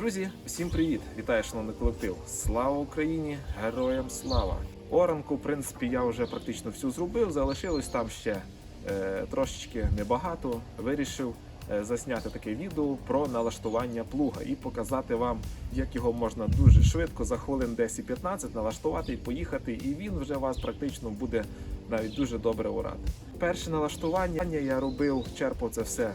Друзі, всім привіт! Вітаю, шановний колектив! Слава Україні! Героям слава! Оранку, в принципі, я вже практично всю зробив. Залишилось там ще е, трошечки небагато. Вирішив е, засняти таке відео про налаштування плуга і показати вам, як його можна дуже швидко за хвилин 10-15 налаштувати і поїхати. І він вже вас практично буде навіть дуже добре орати. Перше налаштування я робив, черпав це все е,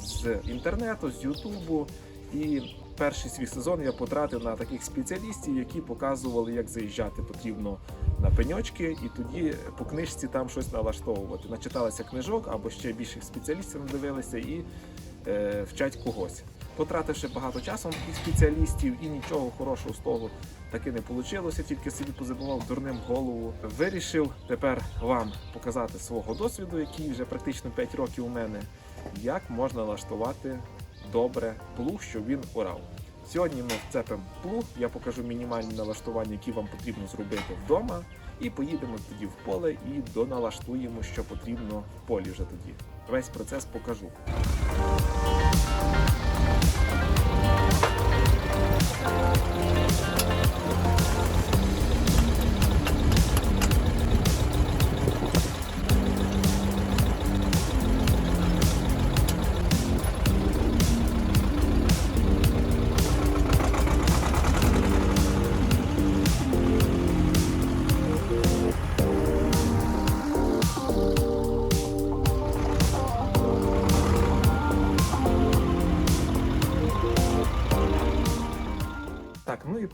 з інтернету, з Ютубу. І перший свій сезон я потратив на таких спеціалістів, які показували, як заїжджати потрібно на пеньочки, і тоді по книжці там щось налаштовувати. Начиталися книжок або ще більших спеціалістів надивилися і е, вчать когось. Потративши багато часу на таких спеціалістів і нічого хорошого з того таки не вийшло, тільки собі позабував дурним голову. Вирішив тепер вам показати свого досвіду, який вже практично 5 років у мене, як можна налаштувати добре плуг, щоб він орав. Сьогодні ми вцепимо плуг, я покажу мінімальні налаштування, які вам потрібно зробити вдома, і поїдемо тоді в поле і доналаштуємо, що потрібно в полі вже тоді. Весь процес покажу. Thank ну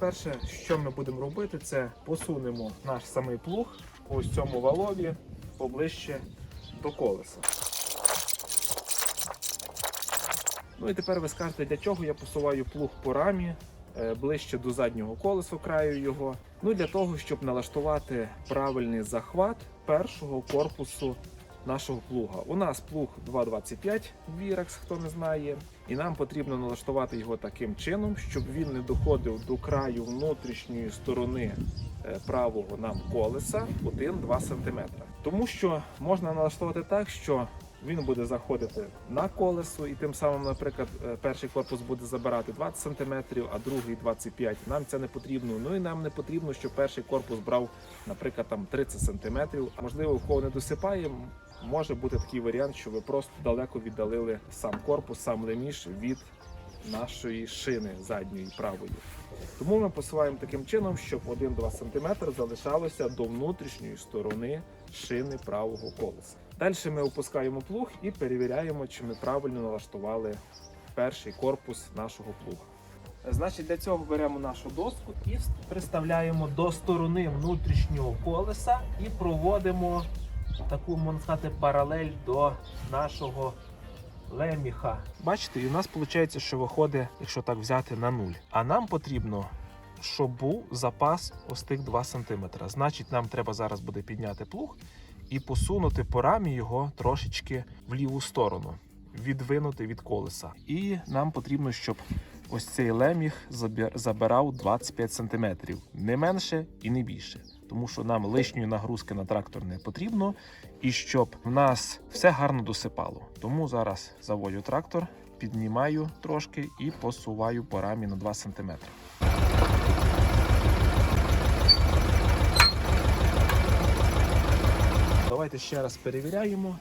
перше, що ми будемо робити, це посунемо наш самий плуг ось цьому валові поближче до колеса. Ну і тепер ви скажете, для чого я посуваю плуг по рамі е, ближче до заднього колесу краю його. Ну для того, щоб налаштувати правильний захват першого корпусу нашого плуга. У нас плуг 2.25 Virax, хто не знає, і нам потрібно налаштувати його таким чином, щоб він не доходив до краю внутрішньої сторони е, правого нам колеса 1-2 см. Тому що можна налаштувати так, що він буде заходити на колесо, і тим самим, наприклад, е, перший корпус буде забирати 20 см, а другий 25 Нам це не потрібно. Ну і нам не потрібно, щоб перший корпус брав, наприклад, там 30 см. А можливо, в кого не досипає, може бути такий варіант, що ви просто далеко віддалили сам корпус, сам леміш від нашої шини задньої правої. Тому ми посуваємо таким чином, щоб 1-2 см залишалося до внутрішньої сторони шини правого колеса. Далі ми опускаємо плуг і перевіряємо, чи ми правильно налаштували перший корпус нашого плуга. Значить, для цього беремо нашу доску і приставляємо до сторони внутрішнього колеса і проводимо таку, можна сказати, паралель до нашого леміха. Бачите, і у нас виходить, що виходить, якщо так взяти на нуль. А нам потрібно, щоб був запас ось тих 2 см. Значить, нам треба зараз буде підняти плуг і посунути по рамі його трошечки в ліву сторону, відвинути від колеса. І нам потрібно, щоб ось цей леміг забирав 25 см. Не менше і не більше. Тому що нам лишньої нагрузки на трактор не потрібно, і щоб в нас все гарно досипало. Тому зараз заводю трактор, піднімаю трошки і посуваю по рамі на 2 см. Давайте ще раз перевіряємо.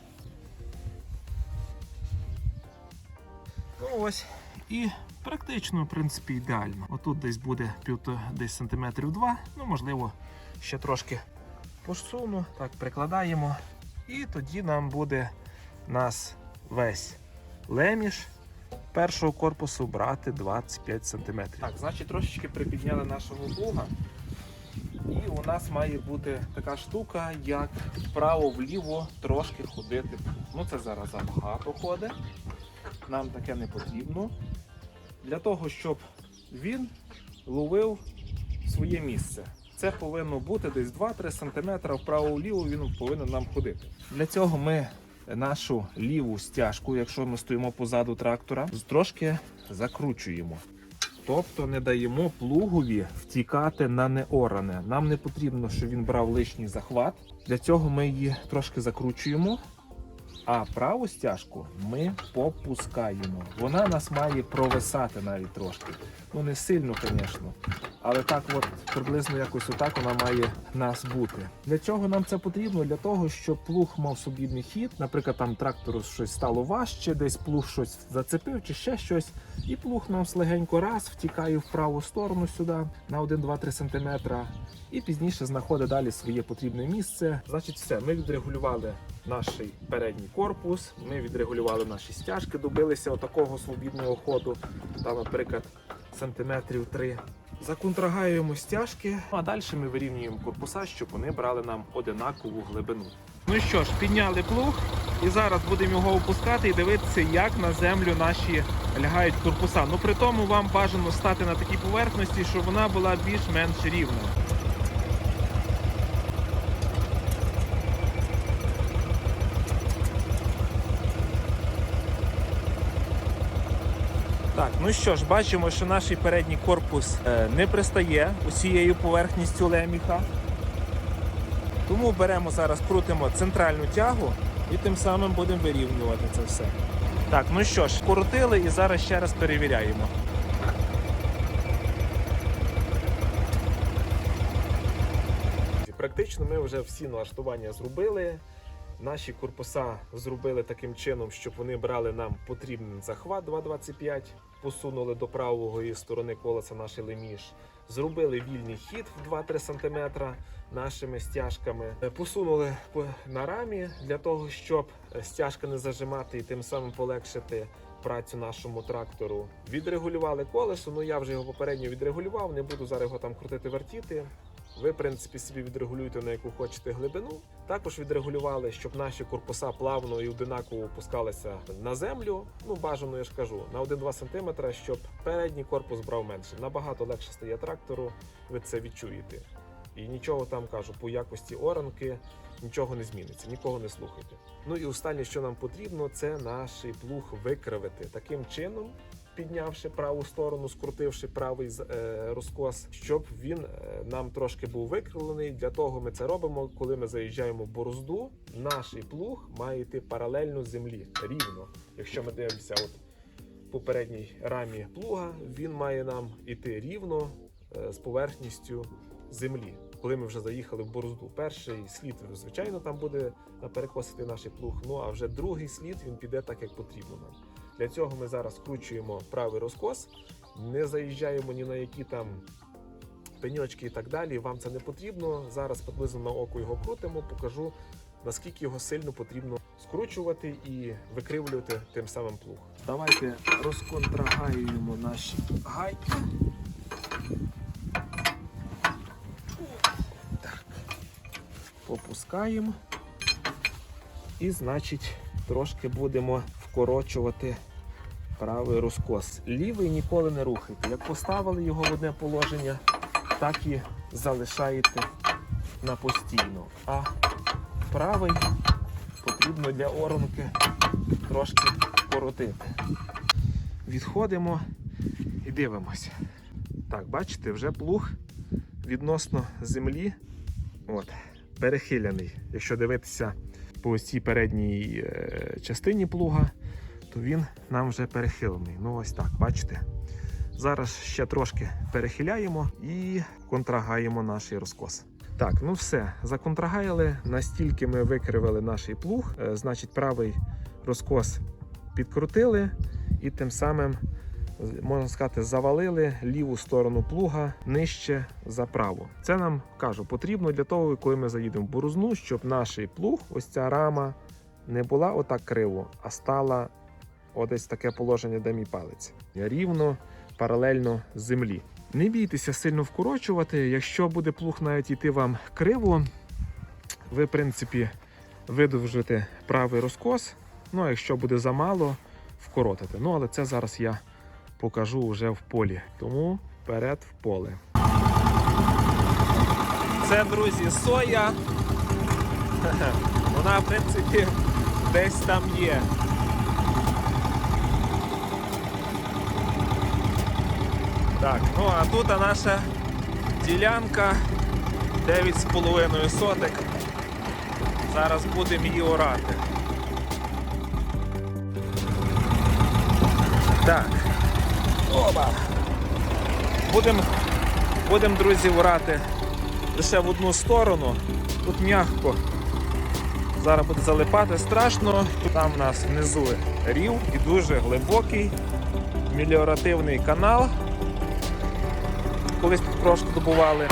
Ну ось. І практично, в принципі, ідеально. Отут десь буде півто десь сантиметрів два, ну можливо, ще трошки посуну. Так, прикладаємо. І тоді нам буде нас весь леміш першого корпусу брати 25 см. Так, значить, трошечки припідняли нашого плуга. І у нас має бути така штука, як вправо-вліво трошки ходити. Ну це зараз забагато ходить. Нам таке не потрібно. Для того, щоб він ловив своє місце. Це повинно бути десь 2-3 см вправо-вліво він повинен нам ходити. Для цього ми нашу ліву стяжку, якщо ми стоїмо позаду трактора, трошки закручуємо. Тобто не даємо плугові втікати на неоране. Нам не потрібно, щоб він брав лишній захват. Для цього ми її трошки закручуємо А праву стяжку ми попускаємо. Вона нас має провисати навіть трошки. Ну не сильно, звісно. Але так, от приблизно якось отак вона має нас бути. Для чого нам це потрібно? Для того, щоб плуг мав собідний хід. Наприклад, там трактору щось стало важче, десь плуг щось зацепив чи ще щось. І плуг нам слегенько раз втікає в праву сторону сюди на 1-2-3 см. І пізніше знаходить далі своє потрібне місце. Значить, все, ми відрегулювали наш передній корпус, ми відрегулювали наші стяжки, добилися отакого свобідного ходу, там, наприклад, сантиметрів 3. Законтрагаюємо стяжки, а далі ми вирівнюємо корпуса, щоб вони брали нам одинакову глибину. Ну що ж, підняли плуг, і зараз будемо його опускати і дивитися, як на землю наші лягають корпуса. Ну при тому вам бажано стати на такій поверхності, щоб вона була більш-менш рівна. Так, ну що ж, бачимо, що наш передній корпус е, не пристає усією поверхністю леміха. Тому беремо зараз, крутимо центральну тягу і тим самим будемо вирівнювати це все. Так, ну що ж, крутили і зараз ще раз перевіряємо. Практично ми вже всі налаштування зробили. Наші корпуса зробили таким чином, щоб вони брали нам потрібний захват 2,25, посунули до правої сторони колеса наш леміш, зробили вільний хід в 2-3 см нашими стяжками, посунули по- на рамі для того, щоб стяжка не зажимати і тим самим полегшити працю нашому трактору. Відрегулювали колесо. Ну я вже його попередньо відрегулював, не буду зараз його там крутити вертіти. Ви, в принципі, собі відрегулюєте на яку хочете глибину. Також відрегулювали, щоб наші корпуса плавно і одинаково опускалися на землю. Ну, бажано, я ж кажу, на 1-2 см, щоб передній корпус брав менше. Набагато легше стає трактору, ви це відчуєте. І нічого там кажу, по якості оранки нічого не зміниться, нікого не слухайте. Ну і останнє, що нам потрібно, це наш плуг викривити таким чином, піднявши праву сторону, скрутивши правий е, розкос, щоб він е, нам трошки був викривлений. Для того ми це робимо, коли ми заїжджаємо в борозду. Наш плуг має йти паралельно землі, рівно. Якщо ми дивимося, от по передній рамі плуга, він має нам іти рівно е, з поверхністю землі. Коли ми вже заїхали в борозду, перший слід, звичайно, там буде перекосити наш плуг. Ну а вже другий слід він піде так, як потрібно нам. Для цього ми зараз скручуємо правий розкос, не заїжджаємо ні на які там пеньочки і так далі. Вам це не потрібно. Зараз приблизно на око його крутимо, покажу наскільки його сильно потрібно скручувати і викривлювати тим самим плуг. Давайте розконтрагаюємо наші гайки. Так. Попускаємо. І, значить, трошки будемо вкорочувати правий розкос. Лівий ніколи не рухайте. Як поставили його в одне положення, так і залишаєте на постійно. А правий потрібно для оронки трошки коротити. Відходимо і дивимося. Так, бачите, вже плуг відносно землі от, перехиляний. Якщо дивитися по цій передній е, частині плуга, то він нам вже перехилений. Ну ось так, бачите. Зараз ще трошки перехиляємо і контрагаємо наш розкос. Так, ну все, законтрагаяли, настільки ми викривили наш плуг, е, значить, правий розкос підкрутили і тим самим, можна сказати, завалили ліву сторону плуга нижче за праву. Це нам кажу, потрібно для того, коли ми заїдемо в борозну, щоб наш плуг, ось ця рама, не була отак криво, а стала одесь таке положення, де мій палець. Рівно, паралельно землі. Не бійтеся сильно вкорочувати. Якщо буде плуг навіть йти вам криво, ви, в принципі, видовжите правий розкос. Ну, а якщо буде замало, вкоротите. Ну, але це зараз я покажу вже в полі. Тому вперед в поле. Це, друзі, соя. Вона, в принципі, десь там є. Так, ну а тут наша ділянка 9,5 сотик. Зараз будемо її орати. Так. Оба! Будемо, будем, друзі, орати лише в одну сторону. Тут м'ягко. Зараз буде залипати страшно. Там в нас внизу рів і дуже глибокий меліоративний канал. Колись тут трошки добували.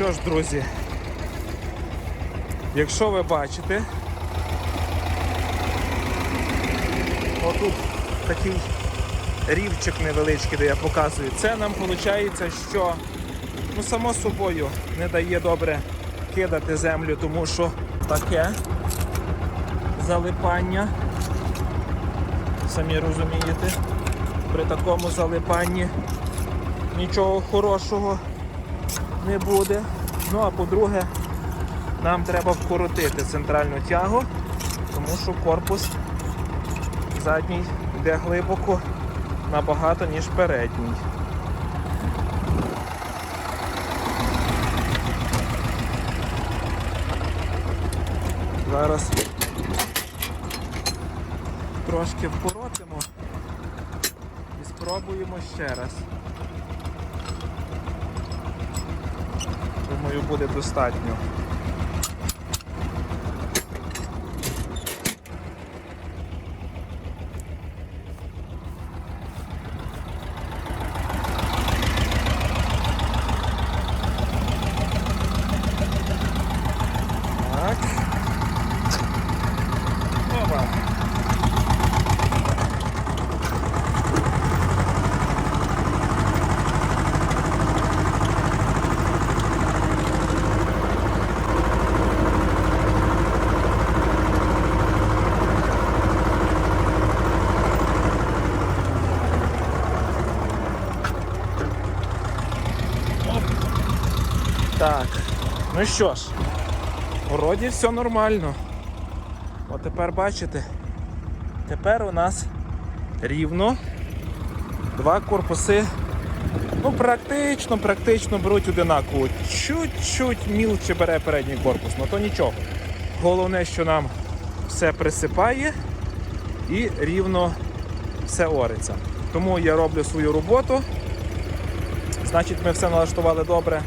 Що ж, друзі, якщо ви бачите, отут такий рівчик невеличкий, де я показую, це нам виходить, що ну, само собою не дає добре кидати землю, тому що таке залипання, самі розумієте, при такому залипанні нічого хорошого не буде. Ну а по-друге, нам треба вкоротити центральну тягу, тому що корпус задній йде глибоко набагато, ніж передній. Зараз трошки вкоротимо і спробуємо ще раз. Думаю, буде достатньо. Так. Опа. Так, ну що ж, вроді все нормально. От тепер бачите, тепер у нас рівно два корпуси. Ну, практично, практично беруть одинаково. Чуть-чуть мілче бере передній корпус, ну то нічого. Головне, що нам все присипає і рівно все ориться. Тому я роблю свою роботу. Значить, ми все налаштували добре.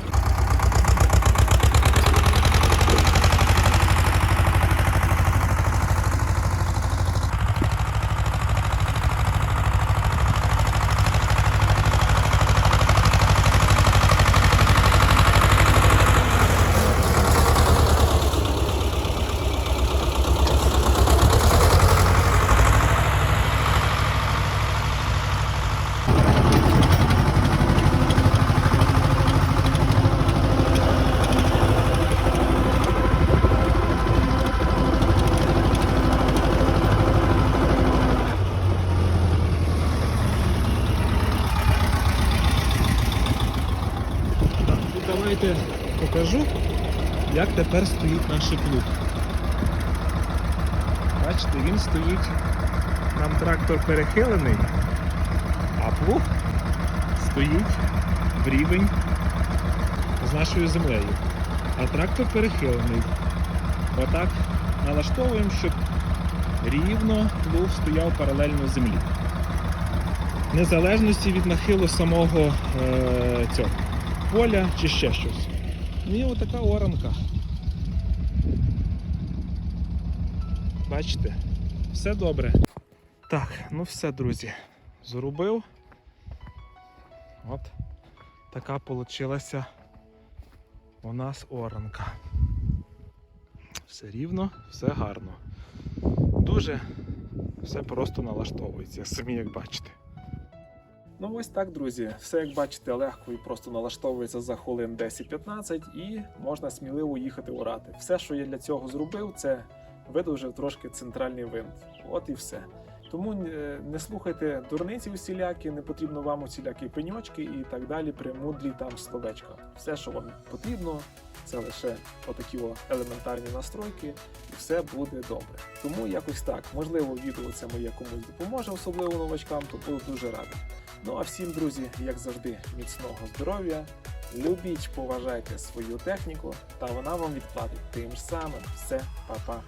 І давайте покажу, як тепер стоїть наш плуг. Бачите, він стоїть, нам трактор перехилений, а плуг стоїть в рівень з нашою землею. А трактор перехилений. Отак налаштовуємо, щоб рівно плуг стояв паралельно землі. Незалежності від нахилу самого е, цього поля чи ще щось. Ну і отака оранка. Бачите, все добре. Так, ну все, друзі. Зрубив. От така получилася у нас оранка. Все рівно, все гарно. Дуже все просто налаштовується, самі як бачите. Ну ось так, друзі. Все як бачите, легко і просто налаштовується за хвилин 10-15 і можна сміливо їхати урати. Все, що я для цього зробив, це видовжив трошки центральний винт. От і все. Тому е, не слухайте дурниці усілякі, не потрібно вам усілякі пеньочки і так далі, примудлі там словечка. Все, що вам потрібно, це лише отакі елементарні настройки, і все буде добре. Тому якось так, можливо, відео це моє комусь допоможе, особливо новачкам, то буду дуже радий. Ну а всім, друзі, як завжди, міцного здоров'я. Любіть, поважайте свою техніку, та вона вам відплатить тим ж самим. Все, па-па.